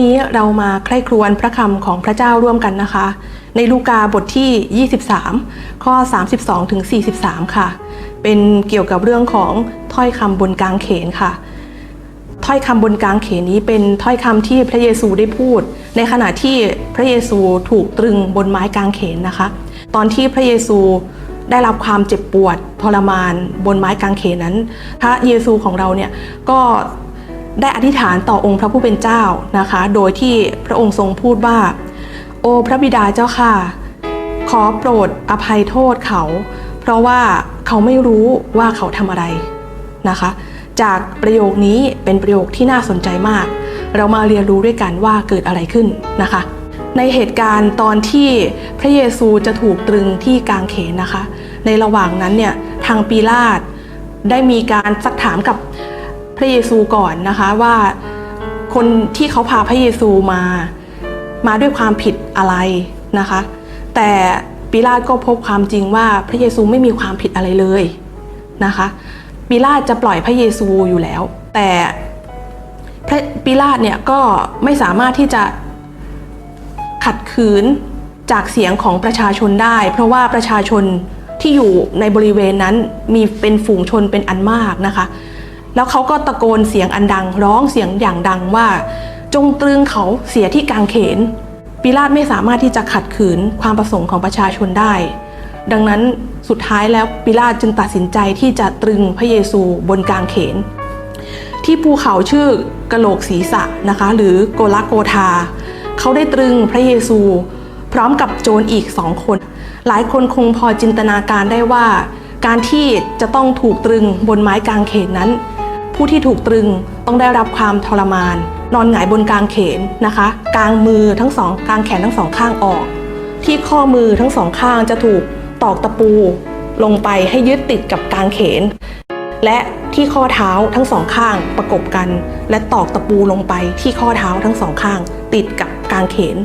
นี้เรามาใคร่ครวญพระคำของพระเจ้าร่วมกันนะคะ ในลูกาบทที่ 23 ข้อ 32ถึง43 ค่ะ เป็นเกี่ยวกับเรื่องของถ้อยคำบนกลางเขนค่ะ ถ้อยคำบนกลางเขนนี้เป็นถ้อยคำที่พระเยซูได้พูด ในขณะที่พระเยซูถูกตรึงบนไม้กางเขนนะคะ ตอนที่พระเยซูได้รับความเจ็บปวดทรมานบนไม้กางเขนนั้น พระเยซูของเราเนี่ยก็ ได้อธิษฐานต่อองค์พระผู้เป็นเจ้านะคะ โดยที่พระองค์ทรงพูดว่า โอ้พระบิดาเจ้าค่ะ ขอโปรดอภัยโทษเขา เพราะว่าเขาไม่รู้ว่าเขาทำอะไรนะคะ จากประโยคนี้เป็นประโยคที่น่าสนใจมาก เรามาเรียนรู้ด้วยกันว่าเกิดอะไรขึ้นนะคะ ในเหตุการณ์ตอนที่พระเยซูจะถูกตรึงที่กางเขนนะคะ ในระหว่างนั้นเนี่ยทางปีลาตได้มีการซักถามกับ พระเยซูก่อนนะคะว่าคนที่เขาพาพระเยซูมา มาด้วยความผิดอะไรนะคะ แต่ปิลาตก็พบความจริงว่าพระเยซูไม่มีความผิดอะไรเลยนะคะปิลาตจะปล่อยพระเยซูอยู่แล้ว แต่พระปิลาตเนี่ยก็ไม่สามารถที่จะขัดขืนจากเสียงของประชาชนได้ เพราะว่าประชาชนที่อยู่ในบริเวณนั้นมีเป็นฝูงชนเป็นอันมากนะคะ แล้วเขาก็ตะโกนเสียงอันดังร้องเสียงอย่างดังว่า จงตรึงเขาเสียที่กางเขน ปิลาตไม่สามารถที่จะขัดขืนความประสงค์ของประชาชนได้ ดังนั้นสุดท้ายแล้วปิลาตจึงตัดสินใจที่จะตรึงพระเยซูบนกางเขน ที่ภูเขาชื่อกะโหลกศีรษะนะคะ หรือโกลาโกธาเขาได้ตรึงพระเยซู พร้อมกับโจรอีกสองคน หลายคนคงพอจินตนาการได้ว่า การที่จะต้องถูกตรึงบนไม้กางเขนนั้น ผู้ที่ถูกตรึงต้องได้รับความทรมาน นอนหงายบนกลางเขนนะคะ กลางมือทั้งสองกลางแขนทั้งสองข้างออก ที่ข้อมือทั้งสองข้างจะถูกตอกตะปู ลงไปให้ยึดติดกับกลางเขน และที่ข้อเท้าทั้งสองข้างประกบกัน และตอกตะปูลงไปที่ข้อเท้าทั้งสองข้าง ติดกับกลางเขน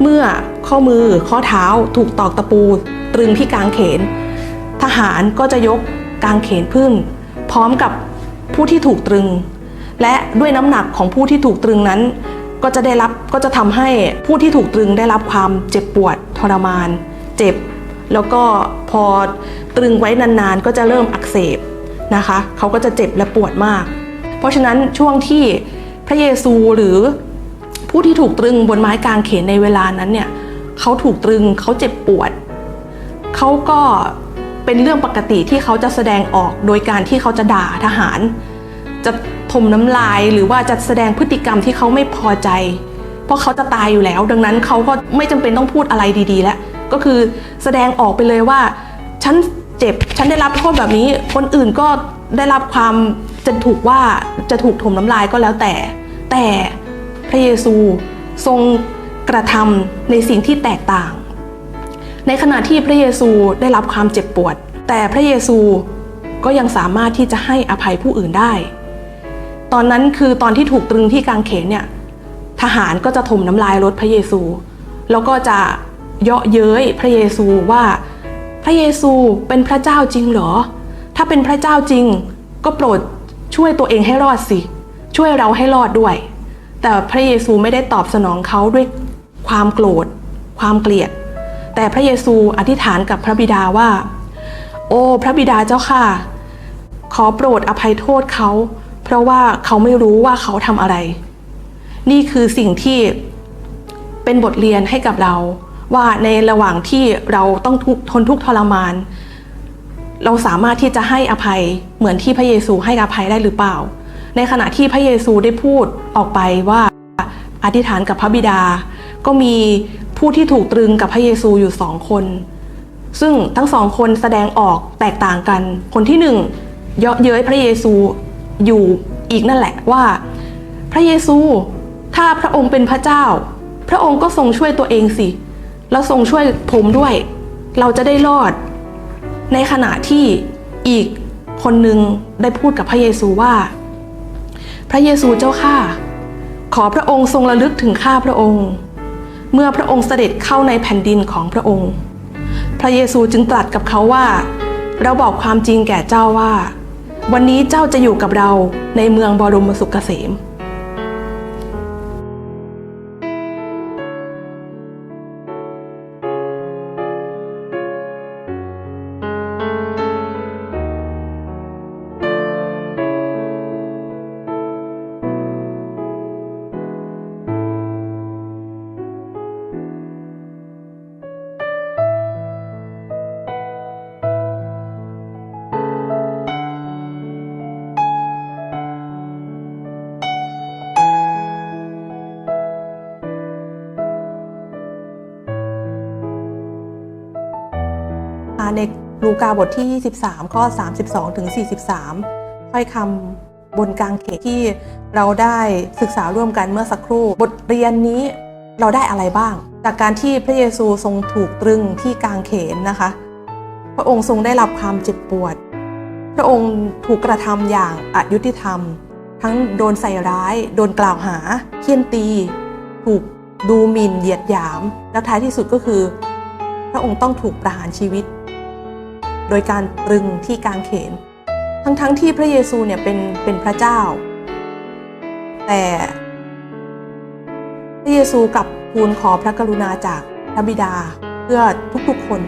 เมื่อข้อมือข้อเท้าถูกตอกตะปู ตรึงที่กลางเขน ทหารก็จะยกกลางเขนพึ่งพร้อมกับ ผู้ที่ถูกตรึง และด้วยน้ำหนักของผู้ที่ถูกตรึงนั้น ก็จะได้รับก็จะทำให้ผู้ที่ถูกตรึงได้รับความเจ็บปวดทรมาน เจ็บ แล้วก็พอตรึงไว้นานๆ ก็จะเริ่มอักเสบนะคะเขาก็จะเจ็บและปวดมาก เพราะฉะนั้นช่วงที่พระเยซูหรือผู้ที่ถูกตรึงบนไม้กางเขนในเวลานั้นเนี่ยเขาถูกตรึงเขาเจ็บปวดเขาก็ เป็นเรื่องปกติที่เขาจะแสดงออกโดยการที่เขาจะด่าทหาร จะถมน้ำลายหรือว่าจะแสดงพฤติกรรมที่เขาไม่พอใจ เพราะเขาจะตายอยู่แล้ว ดังนั้นเขาก็ไม่จำเป็นต้องพูดอะไรดีๆ แล้ว ก็คือแสดงออกไปเลยว่า ฉันเจ็บฉันได้รับโทษแบบนี้ คนอื่นก็ได้รับความจะถูกว่าจะถูกถมน้ำลายก็แล้วแต่ แต่พระเยซูทรงกระทำในสิ่งที่แตกต่าง ในขณะที่พระเยซูได้รับความเจ็บปวด แต่พระเยซูก็ยังสามารถที่จะให้อภัยผู้อื่นได้ ตอนนั้นคือตอนที่ถูกตรึงที่กางเขนเนี่ยทหารก็จะถมน้ำลายรถพระเยซู แล้วก็จะเยาะเย้ยพระเยซูว่าพระเยซูเป็นพระเจ้าจริงเหรอ ถ้าเป็นพระเจ้าจริง ก็โปรดช่วยตัวเองให้รอดสิ ช่วยเราให้รอดด้วย แต่พระเยซูไม่ได้ตอบสนองเขาด้วยความโกรธ ความเกลียด แต่พระเยซูอธิษฐานกับพระบิดาว่า โอ้ พระบิดาเจ้าค่ะ ขอโปรดอภัยโทษเขา เพราะว่าเขาไม่รู้ว่าเขาทำอะไร นี่คือสิ่งที่เป็นบทเรียนให้กับเรา ว่าในระหว่างที่เราต้องทนทุกข์ทรมาน เราสามารถที่จะให้อภัยเหมือนที่พระเยซูให้อภัยได้หรือเปล่า ในขณะที่พระเยซูได้พูดออกไปว่าอธิษฐานกับพระบิดา ก็มี ผู้ที่ถูกตรึงกับพระเยซูอยู่สองคน ซึ่งทั้งสองคนแสดงออกแตกต่างกัน คนที่หนึ่งเยาะเย้ยพระเยซูอยู่อีกนั่นแหละว่า พระเยซู ถ้าพระองค์เป็นพระเจ้า พระองค์ก็ทรงช่วยตัวเองสิ แล้วทรงช่วยผมด้วย เราจะได้รอด ในขณะที่อีกคนหนึ่งได้พูดกับพระเยซูว่า พระเยซูเจ้าข้าขอพระองค์ทรงระลึกถึงข้าพระองค์ เมื่อพระองค์เสด็จเข้าในแผ่นดินของพระองค์ พระเยซูจึงตรัสกับเขาว่า เราบอกความจริงแก่เจ้าว่า วันนี้เจ้าจะอยู่กับเราในเมืองบรมสุขเกษม ในลูกาบทที่ 23 ข้อ 32ถึง43 ถ้อยคำบนกลางเขนที่เราได้ศึกษาร่วมกันเมื่อสักครู่ บทเรียนนี้เราได้อะไรบ้าง จากการที่พระเยซูทรงถูกตรึงที่กลางเขนนะคะ พระองค์ทรงได้รับความเจ็บปวด พระองค์ถูกกระทำอย่างอายุติธรรม ทั้งโดนใส่ร้าย โดนกล่าวหา เคี่ยนตี ถูกดูหมิ่นเหยียดหยาม และท้ายที่สุดก็คือ พระองค์ต้องถูกประหารชีวิต โดยการตรึงที่กางเขน ทั้งๆทที่พระเยซูเนี่ยเป็นเป็นพระเจ้า แต่พระเยซูกลับทูลขอพระกรุณาจากพระบิดาเพื่อทุกๆคน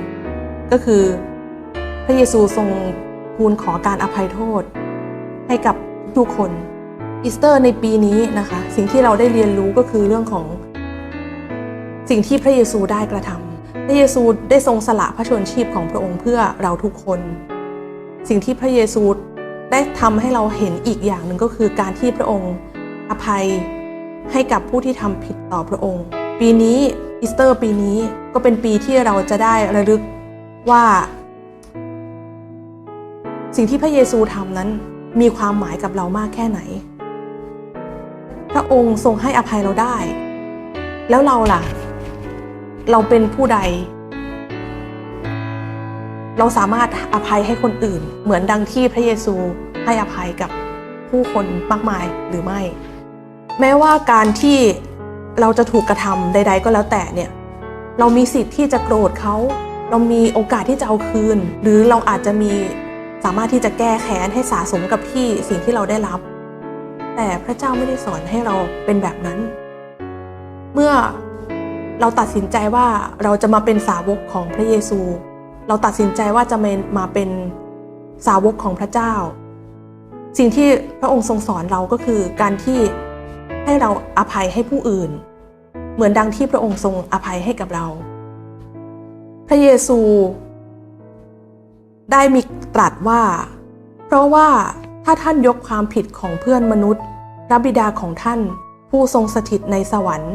ก็คือพระเยซูทรงทูลขอการอภัยโทษ ให้กับทุกคนอีสเตอร์ในปีนี้นะคะ สิ่งที่เราได้เรียนรู้ก็คือเรื่องของสิ่งที่พระเยซูได้กระทำ ระเยซูได้ทรงสละพระชนชีพของพระองค์เพื่อเราทุกคน สิ่งที่พระเยซูได้ทำให้เราเห็นอีกอย่างหนึ่งก็คือการที่พระองค์อภัยให้กับผู้ที่ทำผิดต่อพระองค์ ปีนี้อีสเตอร์ปีนี้ก็เป็นปีที่เราจะได้ระลึกว่า สิ่งที่พระเยซูทำนั้นมีความหมายกับเรามากแค่ไหน พระองค์ทรงให้อภัยเราได้ แล้วเราล่ะ เราเป็นผู้ใด เราสามารถอภัยให้คนอื่น เหมือนดังที่พระเยซูให้อภัยกับผู้คนมากมายหรือไม่ แม้ว่าการที่เราจะถูกกระทำใด ๆ ก็แล้วแต่เนี่ยเรามีสิทธิ์ที่จะโกรธเขาเรามีโอกาสที่จะเอาคืน หรือเราอาจจะมีสามารถที่จะแก้แค้นให้สะสมกับที่สิ่งที่เราได้รับ แต่พระเจ้าไม่ได้สอนให้เราเป็นแบบนั้น เมื่อ เราตัดสินใจว่าเราจะมาเป็นสาวกของพระเยซู เราตัดสินใจว่าจะมาเป็นสาวกของพระเจ้า สิ่งที่พระองค์ทรงสอนเราก็คือการที่ให้เราอภัยให้ผู้อื่น เหมือนดังที่พระองค์ทรงอภัยให้กับเรา พระเยซู ได้มีตรัสว่า เพราะว่าถ้าท่านยกความผิดของเพื่อนมนุษย์พระบิดาของท่านผู้ทรงสถิตในสวรรค์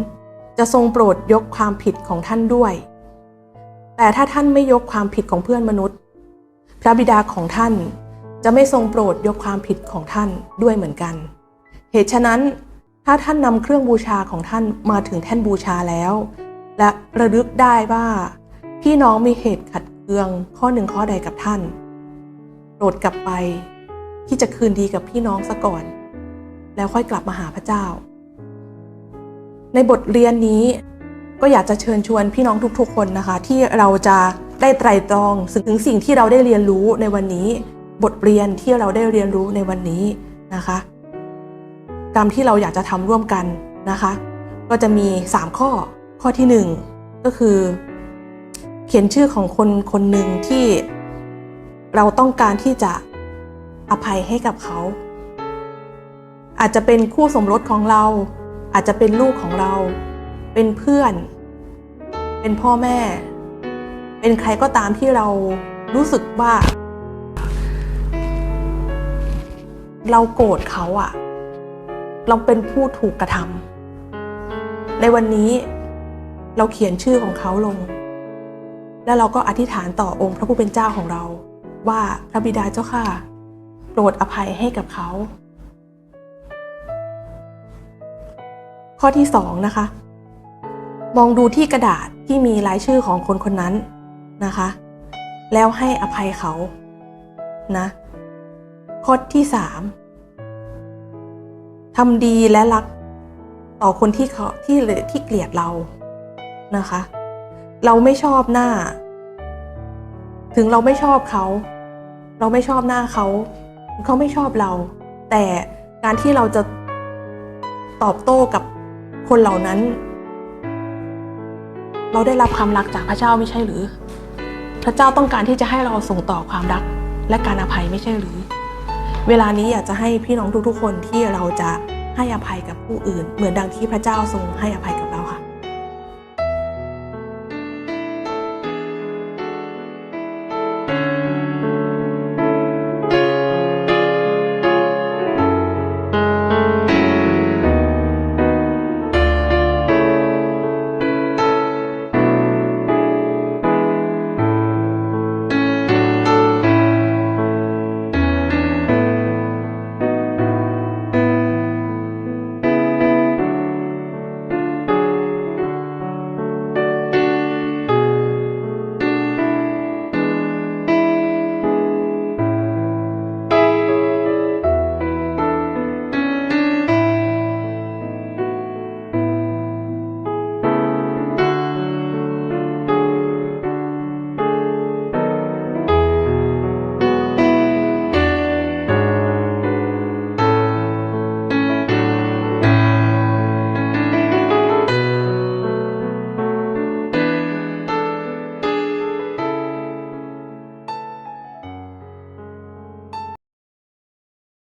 จะทรงโปรดยกความผิดของท่านด้วย แต่ถ้าท่านไม่ยกความผิดของเพื่อนมนุษย์ พระบิดาของท่านจะไม่ทรงโปรดยกความผิดของท่านด้วยเหมือนกัน เหตุฉะนั้นถ้าท่านนำเครื่องบูชาของท่านมาถึงแท่นบูชาแล้ว และระลึกได้ว่าพี่น้องมีเหตุขัดเคืองข้อหนึ่งข้อใดกับท่านโปรดกลับไปที่จะคืนดีกับพี่น้องซะก่อน แล้วค่อยกลับมาหาพระเจ้า ในบทเรียนนี้ก็อยากจะเชิญชวนพี่น้องทุกๆคนนะคะ ที่เราจะได้ไตรตรองถึงสิ่งที่เราได้เรียนรู้ในวันนี้ บทเรียนที่เราได้เรียนรู้ในวันนี้นะคะกรรมที่เราอยากจะทำร่วมกันนะคะ ก็จะมี 3 ข้อข้อที่ 1 ก็คือ เขียนชื่อของคนคนหนึ่งที่เราต้องการที่จะอภัยให้กับเขา อาจจะเป็นคู่สมรสของเรา อาจจะเป็นลูกของเรา เป็นเพื่อน เป็นพ่อแม่ เป็นใครก็ตามที่เรารู้สึกว่า เราโกรธเขาอะเราเป็นผู้ถูกกระทำในวันนี้เราเขียนชื่อของเขาลง แล้วเราก็อธิษฐานต่อองค์พระผู้เป็นเจ้าของเรา ว่าพระบิดาเจ้าค่ะโปรดอภัยให้กับเขา ข้อที่สองนะคะ มองดูที่กระดาษที่มีรายชื่อของคนคนนั้นนะคะ แล้วให้อภัยเขานะข้อที่สามทำดีและรักต่อคนที่เขาที่ที่เกลียดเรานะคะ เราไม่ชอบหน้า ถึงเราไม่ชอบเขา เราไม่ชอบหน้าเขา เขาไม่ชอบเรา แต่การที่เราจะตอบโต้กับ คนเหล่านั้น เราได้รับความรักจากพระเจ้าไม่ใช่หรือ พระเจ้าต้องการที่จะให้เราส่งต่อความรักและการอภัยไม่ใช่หรือ เวลานี้อยากจะให้พี่น้องทุกๆคนที่เราจะให้อภัยกับผู้อื่น เหมือนดังที่พระเจ้าทรงให้อภัยกับ